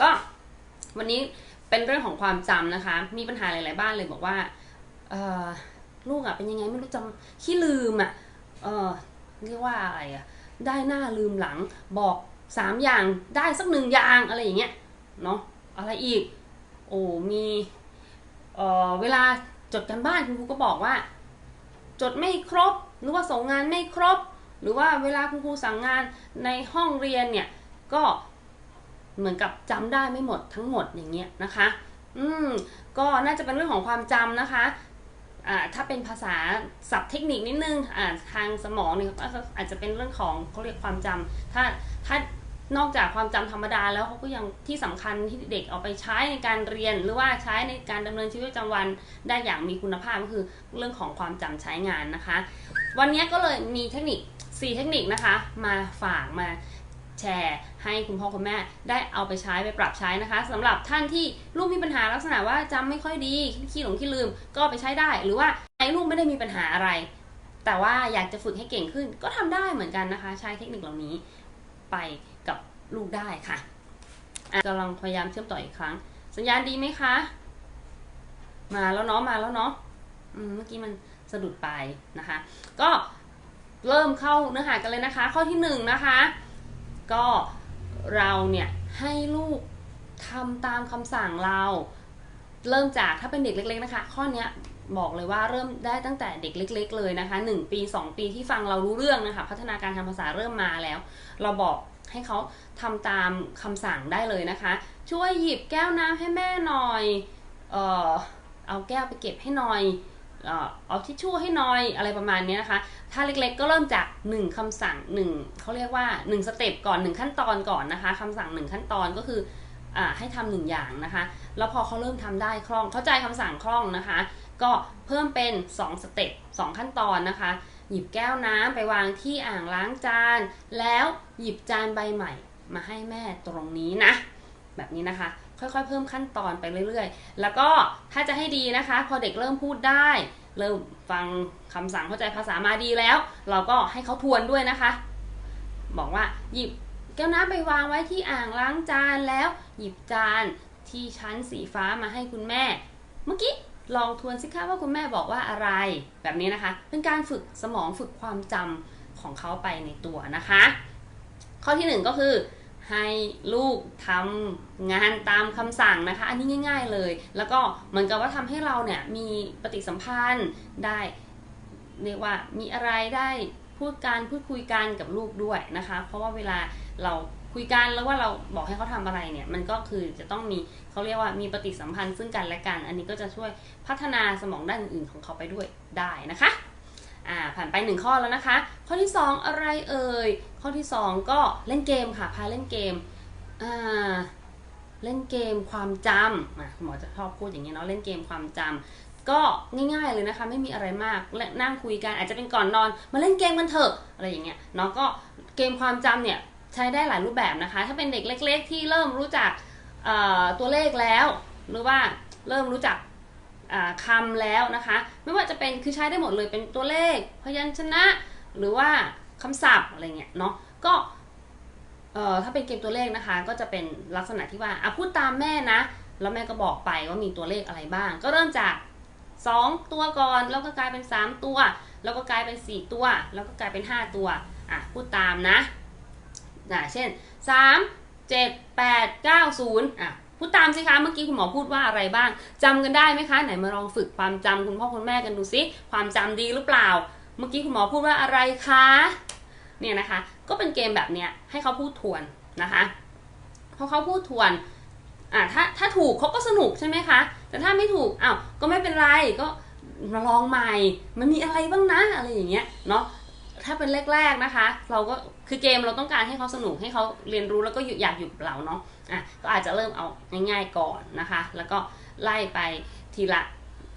ก็วันนี้เป็นเรื่องของความจำนะคะ มีปัญหาหลาย ๆ บ้านเลยบอกว่าเออลูกอะเป็นยังไงไม่รู้จำขี้ลืมอะเออเรียกว่าอะไรอะได้หน้าลืมหลังบอกสามอย่างได้สักหนึ่งอย่างอะไรอย่างเงี้ยเนาะอะไรอีก โอ้มีเออเวลาจดกันบ้านคุณครูก็บอกว่า จดไม่ครบหรือว่าส่งงานไม่ครบ หรือว่าเวลาคุณครูสั่งงานในห้องเรียนเนี่ยก็ เหมือนกับจำได้ไม่หมดทั้งหมดอย่างเงี้ยนะคะ อืมก็น่าจะเป็นเรื่องของความจำนะคะอ่าถ้าเป็นภาษาศัพท์เทคนิคนิดนึงอ่าทางสมองเนี่ยก็อาจจะเป็นเรื่องของเขาเรียกความจำถ้าถ้านอกจากความจำธรรมดาแล้วเขาก็ยังที่สำคัญที่เด็กเอาไปใช้ในการเรียน หรือว่าใช้ในการดำเนินชีวิตประจำวันได้อย่างมีคุณภาพก็คือเรื่องของความจำใช้งานนะคะ วันนี้ก็เลยมีเทคนิค 4 เทคนิคนะคะ มาฝากมา แชร์ให้คุณพ่อคุณแม่ได้เอาไปใช้ไปปรับใช้นะคะสำหรับท่านที่ลูกมีปัญหาลักษณะว่าจำไม่ค่อยดีขี้หลงขี้ลืมก็ไปใช้ได้ หรือว่าไอ้ลูกไม่ได้มีปัญหาอะไร แต่ว่าอยากจะฝึกให้เก่งขึ้น ก็ทำได้เหมือนกันนะคะ ใช้เทคนิคเหล่านี้ไปกับลูกได้ค่ะอะกำลังพยายามเชื่อมต่ออีกครั้ง สัญญาณดีไหมคะ มาแล้วเนาะมาแล้วเนาะเมื่อกี้มันสะดุดไปนะคะ ก็เริ่มเข้าเนื้อหากันเลยนะคะ ข้อที่หนึ่งนะคะ ก็เราเนี่ยให้ลูกทำตามคำสั่งเรา เริ่มจากถ้าเป็นเด็กเล็ก ๆ นะคะ ข้อนี้บอกเลยว่าเริ่มได้ตั้งแต่เด็กเล็ก ๆ เลยนะคะ 1 ปี 2 ปีที่ฟังเรารู้เรื่องนะคะ พัฒนาการทางภาษาเริ่มมาแล้ว เราบอกให้เขาทำตามคำสั่งได้เลยนะคะ ช่วยหยิบแก้วน้ำให้แม่หน่อย เออเอาแก้วไปเก็บให้หน่อย เอ่อเอาทิชชู่ให้หน่อยอะไรประมาณนี้นะคะ ถ้าเล็กๆก็เริ่มจาก 1คำสั่ง1เขาเรียกว่า 1 สเต็ปก่อน 1 ขั้นตอนก่อนนะคะคำสั่ง 1 ขั้นตอนก็คืออให้ทำหนึ่งอย่างนะคะ แล้วพอเขาเริ่มทำได้คล่อง เข้าใจคำสั่งคล่องนะคะ ก็เพิ่มเป็น 2 สเต็ป2 ขั้นตอนนะคะ หยิบแก้วน้ำไปวางที่อ่างล้างจาน แล้วหยิบจานใบใหม่ มาให้แม่ตรงนี้นะ แบบนี้นะคะ ค่อยๆ เพิ่มขั้นตอนไปเรื่อยๆ แล้วก็ถ้าจะให้ดีนะคะ พอเด็กเริ่มพูดได้ เริ่มฟังคำสั่งเข้าใจภาษามาดีแล้ว เราก็ให้เขาทวนด้วยนะคะ บอกว่าหยิบแก้วน้ำไปวางไว้ที่อ่างล้างจานแล้ว หยิบจานที่ชั้นสีฟ้ามาให้คุณแม่ เมื่อกี้ลองทวนสิคะว่าคุณแม่บอกว่าอะไร แบบนี้นะคะ เป็นการฝึกสมองฝึกความจำของเขาไปในตัวนะคะ ข้อที่หนึ่งก็คือ ให้ลูกทำงานตามคำสั่งนะคะ อันนี้ง่าย ๆเลย แล้วก็เหมือนกับว่าทำให้เราเนี่ยมีปฏิสัมพันธ์ได้เรียกว่ามีอะไรได้พูดการพูดคุยกันกับลูกด้วยนะคะ เพราะว่าเวลาเราคุยกันแล้วว่าเราบอกให้เขาทำอะไรเนี่ย มันก็คือจะต้องมีเขาเรียกว่ามีปฏิสัมพันธ์ซึ่งกันและกัน อันนี้ก็จะช่วยพัฒนาสมองด้านอื่นๆของเขาไปด้วยได้นะคะ อ่าผ่านไปหนึ่งข้อแล้วนะคะ ข้อที่ 2 อะไรเอ่ย ข้อที่ 2 ก็เล่นเกมค่ะ พาเล่นเกมอ่าเล่นเกมความจำคุณหมอจะชอบพูดอย่างนี้เนาะเล่นเกมความจำก็ง่ายๆเลยนะคะ ไม่มีอะไรมากและนั่งคุยกันอาจจะเป็นก่อนนอน มาเล่นเกมกันเถอะอะไรอย่างเงี้ยเนาะก็เกมความจำเนี่ยใช้ได้หลายรูปแบบนะคะ ถ้าเป็นเด็กเล็ก ๆ ที่เริ่มรู้จักตัวเลขแล้ว หรือว่าเริ่มรู้จัก คำแล้วนะคะ ไม่ว่าจะเป็นคือใช้ได้หมดเลยเป็นตัวเลข พยัญชนะ หรือว่าคำศัพท์อะไรเงี้ยเนาะก็เอ่อถ้าเป็นเกมตัวเลขนะคะ ก็จะเป็นลักษณะที่ว่าอะพูดตามแม่นะ แล้วแม่ก็บอกไปว่ามีตัวเลขอะไรบ้าง ก็เริ่มจาก 2 ตัวก่อนแล้วก็กลายเป็น 3 ตัว แล้วก็กลายเป็น 4 ตัว แล้วก็กลายเป็น 5 ตัวอะพูดตามนะนะเช่น 3 7 8 9 0อะ พูดตามสิคะเมื่อกี้คุณหมอพูดว่าอะไรบ้างจำกันได้ไหมคะ ไหนมาลองฝึกความจำคุณพ่อคุณแม่กันดูซิความจำดีหรือเปล่า เมื่อกี้คุณหมอพูดว่าอะไรคะเนี่ยนะคะ ก็เป็นเกมแบบเนี้ยให้เขาพูดทวนนะคะพอเขาพูดทวนอ่าถ้าถ้าถูกเขาก็สนุกใช่ไหมคะ แต่ถ้าไม่ถูกอ้าวก็ไม่เป็นไรก็มาลองใหม่ มันมีอะไรบ้างนะอะไรอย่างเงี้ยเนาะ ถ้าเป็นแรกๆนะคะ เราก็คือเกมเราต้องการให้เขาสนุกให้เขาเรียนรู้แล้วก็อยากอยู่กับเราเนาะอะก็อาจจะเริ่มเอาง่ายๆก่อนนะคะ แล้วก็ไล่ไปทีละ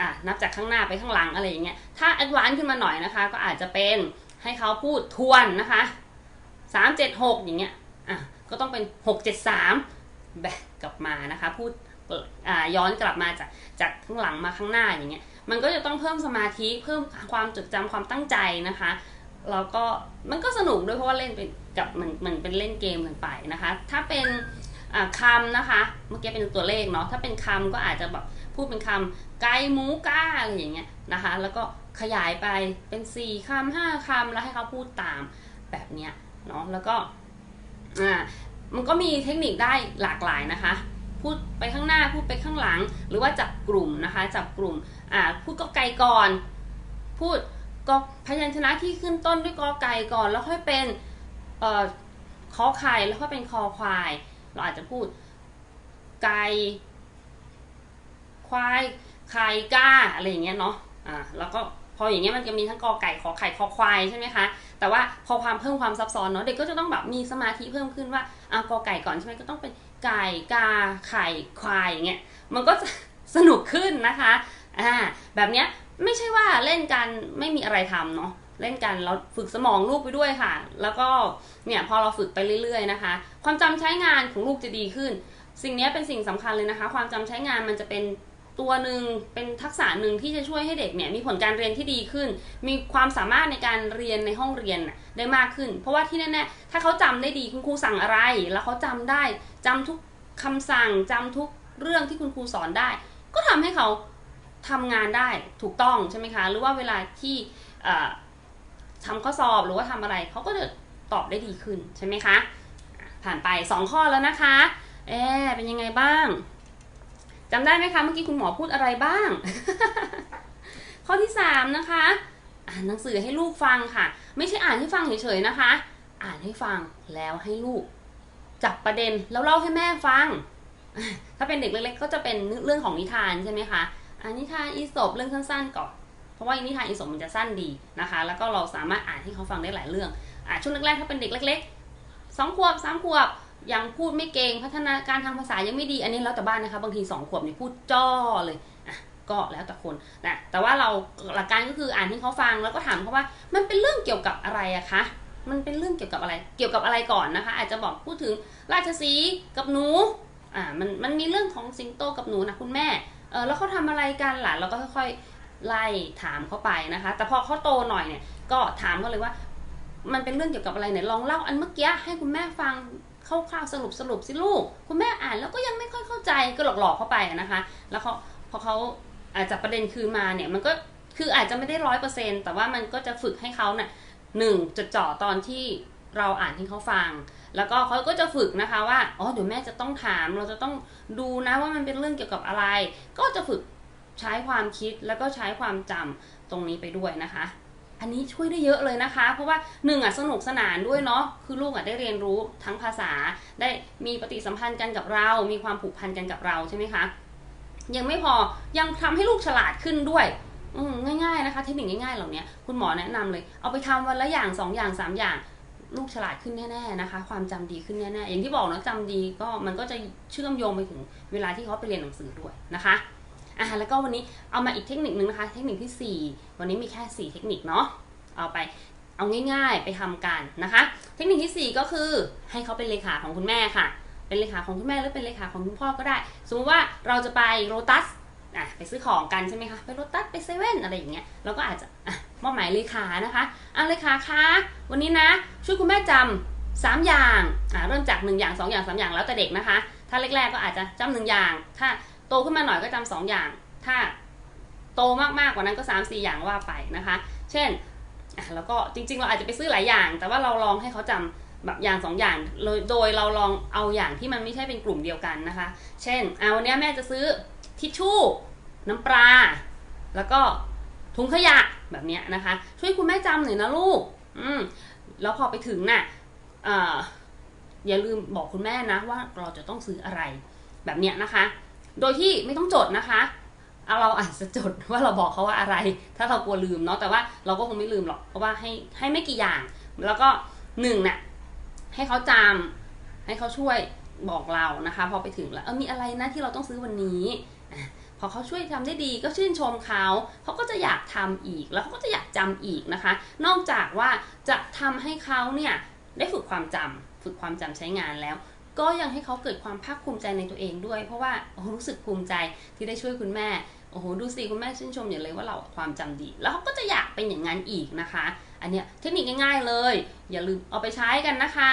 อะนับจากข้างหน้าไปข้างหลังอะไรอย่างเงี้ยถ้าแอดวานซ์ขึ้นมาหน่อยนะคะ ก็อาจจะเป็นให้เขาพูดทวนนะคะสามเจ็ดหกอย่างเงี้ยอะก็ต้องเป็นหกเจ็ดสามแบกกลับมานะคะพูดอ่าย้อนกลับมาจากจากข้างหลังมาข้างหน้าอย่างเงี้ยมันก็จะต้องเพิ่มสมาธิเพิ่มความจดจำความตั้งใจนะคะ แล้วก็มันก็สนุกด้วยเพราะว่าเล่นเป็นกับเหมือนเหมือนเป็นเล่นเกมกันไปนะคะ ถ้าเป็นคำนะคะ เมื่อกี้เป็นตัวเลขเนาะถ้าเป็นคำก็อาจจะแบบพูดเป็นคำไก่หมูก้าอะไรอย่างเงี้ยนะคะ แล้วก็ขยายไปเป็น4คำห้าคำแล้วให้เขาพูดตามแบบเนี้ยเนาะแล้วก็อ่ามันก็มีเทคนิคได้หลากหลายนะคะ พูดไปข้างหน้าพูดไปข้างหลัง หรือว่าจับกลุ่มนะคะ จับกลุ่มอ่าพูดก็ไก่ก่อน พูด ก็พยัญชนะที่ขึ้นต้นด้วยกอไก่ก่อนแล้วค่อยเป็นเอ่อขอไข่แล้วค่อยเป็นคอควาย เราอาจจะพูด ไก่ควายไข่กาอะไรอย่างเงี้ยเนาะอ่าแล้วก็พออย่างเงี้ยมันจะมีทั้งกอไก่ขอไข่คอควายใช่ไหมคะแต่ว่าพอความเพิ่มความซับซ้อนเนาะเด็กก็จะต้องแบบมีสมาธิเพิ่มขึ้นว่าอ่ากอไก่ก่อนใช่ไหมก็ต้องเป็นไก่กาไข่ควายอย่างเงี้ยมันก็จะสนุกขึ้นนะคะอ่าแบบเนี้ย ไม่ใช่ว่าเล่นกันไม่มีอะไรทำเนาะเล่นกันเราฝึกสมองลูกไปด้วยค่ะ แล้วก็เนี่ยพอเราฝึกไปเรื่อย ๆนะคะ ความจำใช้งานของลูกจะดีขึ้น สิ่งนี้เป็นสิ่งสำคัญเลยนะคะ ความจำใช้งานมันจะเป็นตัวหนึ่งเป็นทักษะหนึ่งที่จะช่วยให้เด็กเนี่ยมีผลการเรียนที่ดีขึ้น มีความสามารถในการเรียนในห้องเรียนได้มากขึ้น เพราะว่าที่แน่ๆถ้าเขาจำได้ดีคุณครูสั่งอะไร แล้วเขาจำได้จำทุกคำสั่งจำทุกเรื่องที่คุณครูสอนได้ ก็ทำให้เขา ทำงานได้ถูกต้องใช่ไหมคะ หรือว่าเวลาที่ทำข้อสอบหรือว่าทำอะไรเขาก็จะตอบได้ดีขึ้นใช่ไหมคะ ผ่านไป 2 ข้อแล้วนะคะเอ๊เป็นยังไงบ้างจำได้ไหมคะเมื่อกี้คุณหมอพูดอะไรบ้าง ข้อที่ 3 นะคะ อ่านหนังสือให้ลูกฟังค่ะ ไม่ใช่อ่านให้ฟังเฉยๆนะคะ อ่านให้ฟังแล้วให้ลูก จับประเด็นแล้วเล่าให้แม่ฟัง ถ้าเป็นเด็กเล็กๆก็จะเป็นเรื่องของนิทานใช่ไหมคะ อ่านนิทานอีสปเรื่องสั้นๆก่อน เพราะว่านิทานอีสปมันจะสั้นดีนะคะ แล้วก็เราสามารถอ่านให้เขาฟังได้หลายเรื่องอ่าช่วงแรกๆถ้าเป็นเด็กเล็กๆสองขวบสามขวบยังพูดไม่เก่งพัฒนาการทางภาษายังไม่ดีอันนี้แล้วแต่บ้านนะคะ บางทีสองขวบนี่พูดจ้อเลยอะก็แล้วแต่คนนะแต่ว่าเราหลักการก็คืออ่านให้เขาฟังแล้วก็ถามเขาว่า มันเป็นเรื่องเกี่ยวกับอะไรอะคะมันเป็นเรื่องเกี่ยวกับอะไร เกี่ยวกับอะไรก่อนนะคะ อาจจะบอกพูดถึงราชสีกับหนูอ่ามันมันมีเรื่องของสิงโตกับหนูนะคุณแม่ ออแล้วเขาทำอะไรกันล่ะเราก็ค่อยๆไล่ถามเขาไปนะคะ แต่พอเขาโตหน่อยเนี่ยก็ถามเขาเลยว่า มันเป็นเรื่องเกี่ยวกับอะไรเนี่ยลองเล่าอันเมื่อกี้ให้คุณแม่ฟังคร่าวๆสรุปสรุปสิลูก คุณแม่อ่านแล้วก็ยังไม่ค่อยเข้าใจก็หลอกๆเข้าไปนะคะ แล้วเขาพอเขาอาจจะประเด็นคือมาเนี่ยมันก็คืออาจจะไม่ได้ร้อยเปอร์เซ็นแต่ว่ามันก็จะฝึกให้เขาเนี่ยหนึ่งจดจ่อตอนที่ เราอ่านให้เขาฟัง แล้วก็เขาก็จะฝึกนะคะว่า อ๋อ เดี๋ยวแม่จะต้องถาม เราจะต้องดูนะว่ามันเป็นเรื่องเกี่ยวกับอะไร ก็จะฝึกใช้ความคิดแล้วก็ใช้ความจำตรงนี้ไปด้วยนะคะ อันนี้ช่วยได้เยอะเลยนะคะ เพราะว่าหนึ่งอะสนุกสนานด้วยเนาะ คือลูกอะได้เรียนรู้ทั้งภาษา ได้มีปฏิสัมพันธ์กันกับเรา มีความผูกพันกันกับเราใช่ไหมคะ ยังไม่พอ ยังทำให้ลูกฉลาดขึ้นด้วยง่ายๆนะคะ เทคนิคง่ายๆเหล่านี้คุณหมอแนะนำเลย เอาไปทำวันละอย่างสองอย่างสามอย่าง ลูกฉลาดขึ้นแน่ๆนะคะ ความจำดีขึ้นแน่ๆอย่างที่บอกนะจำดีก็มันก็จะเชื่อมโยงไปถึงเวลาที่เขาไปเรียนหนังสือด้วยนะคะอะแล้วก็วันนี้เอามาอีกเทคนิคนึงนะคะ เทคนิคที่สี่วันนี้มีแค่สี่เทคนิคเนาะเอาไปเอาง่ายๆไปทำกันนะคะ เทคนิคที่ 4 ก็คือให้เขาเป็นเลขาของคุณแม่ค่ะ เป็นเลขาของคุณแม่หรือเป็นเลขาของคุณพ่อก็ได้ สมมติว่าเราจะไปโรตัสอะไปซื้อของกันใช่ไหมคะไปโรตัสไปเซเว่นอะไรอย่างเงี้ยเราก็อาจจะอะ มอบหมายเลขานะคะอะเลขาคะวันนี้นะช่วยคุณแม่จำสามอย่างอะเริ่มจาก 1 อย่าง 2 อย่าง 3 อย่างแล้วแต่เด็กนะคะ ถ้าแรกๆก็อาจจะจำหนึ่งอย่าง ถ้าโตขึ้นมาหน่อยก็จำสองอย่าง ถ้าโตมากๆกว่านั้นก็ 3 4 อย่างว่าไปนะคะ เช่นอะแล้วก็จริงๆ เราอาจจะไปซื้อหลายอย่าง แต่ว่าเราลองให้เขาจำแบบอย่างสองอย่างโดยเราลองเอาอย่างที่มันไม่ใช่เป็นกลุ่มเดียวกันนะคะ เช่นเอาวันนี้แม่จะซื้อทิชชู่ น้ำปลาแล้วก็ถุงขยะ แบบเนี้ยนะคะ ช่วยคุณแม่จำหน่อยนะลูก อืมแล้วพอไปถึงน่ะเอ่ออย่าลืมบอกคุณแม่นะว่าเราจะต้องซื้ออะไรแบบเนี้ยนะคะ โดยที่ไม่ต้องจดนะคะเอาเราอาจจะจดว่าเราบอกเขาว่าอะไร ถ้าเรากลัวลืมเนาะแต่ว่าเราก็คงไม่ลืมหรอกเพราะว่าให้ให้ไม่กี่อย่าง แล้วก็หนึ่งน่ะให้เขาจำให้เขาช่วยบอกเรานะคะ พอไปถึงแล้วเออมีอะไรนะที่เราต้องซื้อวันนี้ พอเขาช่วยทำได้ดีก็ชื่นชมเขาเขาก็จะอยากทำอีกแล้วเขาก็จะอยากจำอีกนะคะ นอกจากว่าจะทำให้เขาเนี่ยได้ฝึกความจำฝึกความจำใช้งานแล้ว ก็ยังให้เขาเกิดความภาคภูมิใจในตัวเองด้วย เพราะว่าโอ้รู้สึกภูมิใจที่ได้ช่วยคุณแม่โอ้โหดูสิคุณแม่ชื่นชมอย่างเลยว่าเราความจำดี แล้วเขาก็จะอยากเป็นอย่างนั้นอีกนะคะ อันเนี้ยเทคนิคง่ายๆเลย อย่าลืมเอาไปใช้กันนะคะ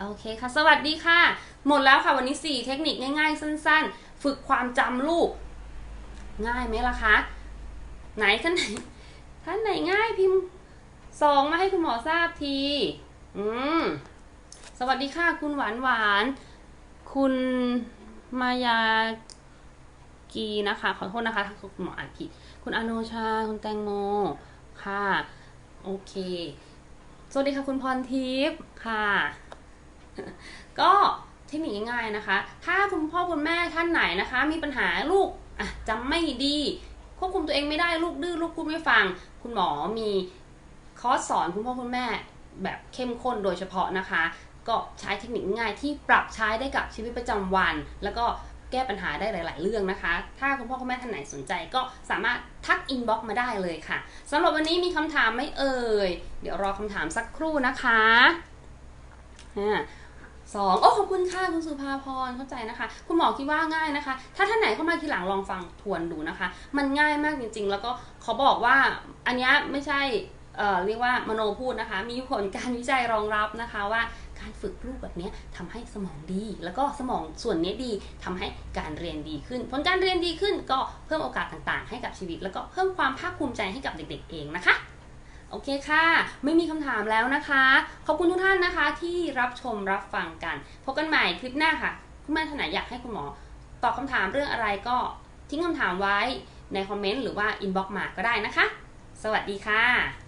โอเคค่ะ สวัสดีค่ะ หมดแล้วค่ะวันนี้ 4 เทคนิคง่ายๆ สั้นๆ ฝึกความจำลูก ง่ายไหมล่ะคะ ไหนท่านไหนท่านไหนง่ายพิมพ์สองมาให้คุณหมอทราบที อืม สวัสดีค่ะคุณหวานหวาน คุณมายากีนะคะ ขอโทษนะคะถ้าคุณหมออ่านผิด คุณอโนชา คุณแตงโม ค่ะ โอเค สวัสดีค่ะคุณพรทิพย์ค่ะ ก็เทคนิคง่ายๆนะคะ ถ้าคุณพ่อคุณแม่ท่านไหนนะคะ มีปัญหาลูก อะจำไม่ดี ควบคุมตัวเองไม่ได้ลูกดื้อลูกพูดไม่ฟัง คุณหมอมีคอร์สสอนคุณพ่อคุณแม่แบบเข้มข้นโดยเฉพาะนะคะ ก็ใช้เทคนิคง่ายที่ปรับใช้ได้กับชีวิตประจำวัน แล้วก็แก้ปัญหาได้หลาย ๆ เรื่องนะคะ ถ้าคุณพ่อคุณแม่ท่านไหนสนใจก็สามารถทักอินบ็อกมาได้เลยค่ะสำหรับวันนี้มีคำถามไหม่เอ่ย เดี๋ยวรอคำถามสักครู่นะคะอ่า สองโอ้ขอบคุณค่ะคุณสุภาพรเข้าใจนะคะ คุณหมอคิดว่าง่ายนะคะ ถ้าท่านไหนเข้ามาทีหลังลองฟังทวนดูนะคะ มันง่ายมากจริง ๆ แล้วก็ขอบอกว่าอันนี้ไม่ใช่เเรียกว่ามโนพูดนะคะ มีผลการวิจัยรองรับนะคะว่าการฝึกลูกแบบนี้ยทำให้สมองดี แล้วก็สมองส่วนนี้ดีทำให้การเรียนดีขึ้น ผลการเรียนดีขึ้นก็เพิ่มโอกาสต่างๆ ให้กับชีวิต แล้วก็เพิ่มความภาคภูมิใจให้กับเด็ก ๆ เองนะคะ โอเคค่ะ ไม่มีคำถามแล้วนะคะ ขอบคุณทุกท่านนะคะที่รับชมรับฟังกัน พบกันใหม่คลิปหน้าค่ะ คุณแม่ท่านไหนอยากให้คุณหมอตอบคำถามเรื่องอะไรก็ทิ้งคำถามไว้ในคอมเมนต์หรือว่าอินบ็อกมาก็ได้นะคะ สวัสดีค่ะ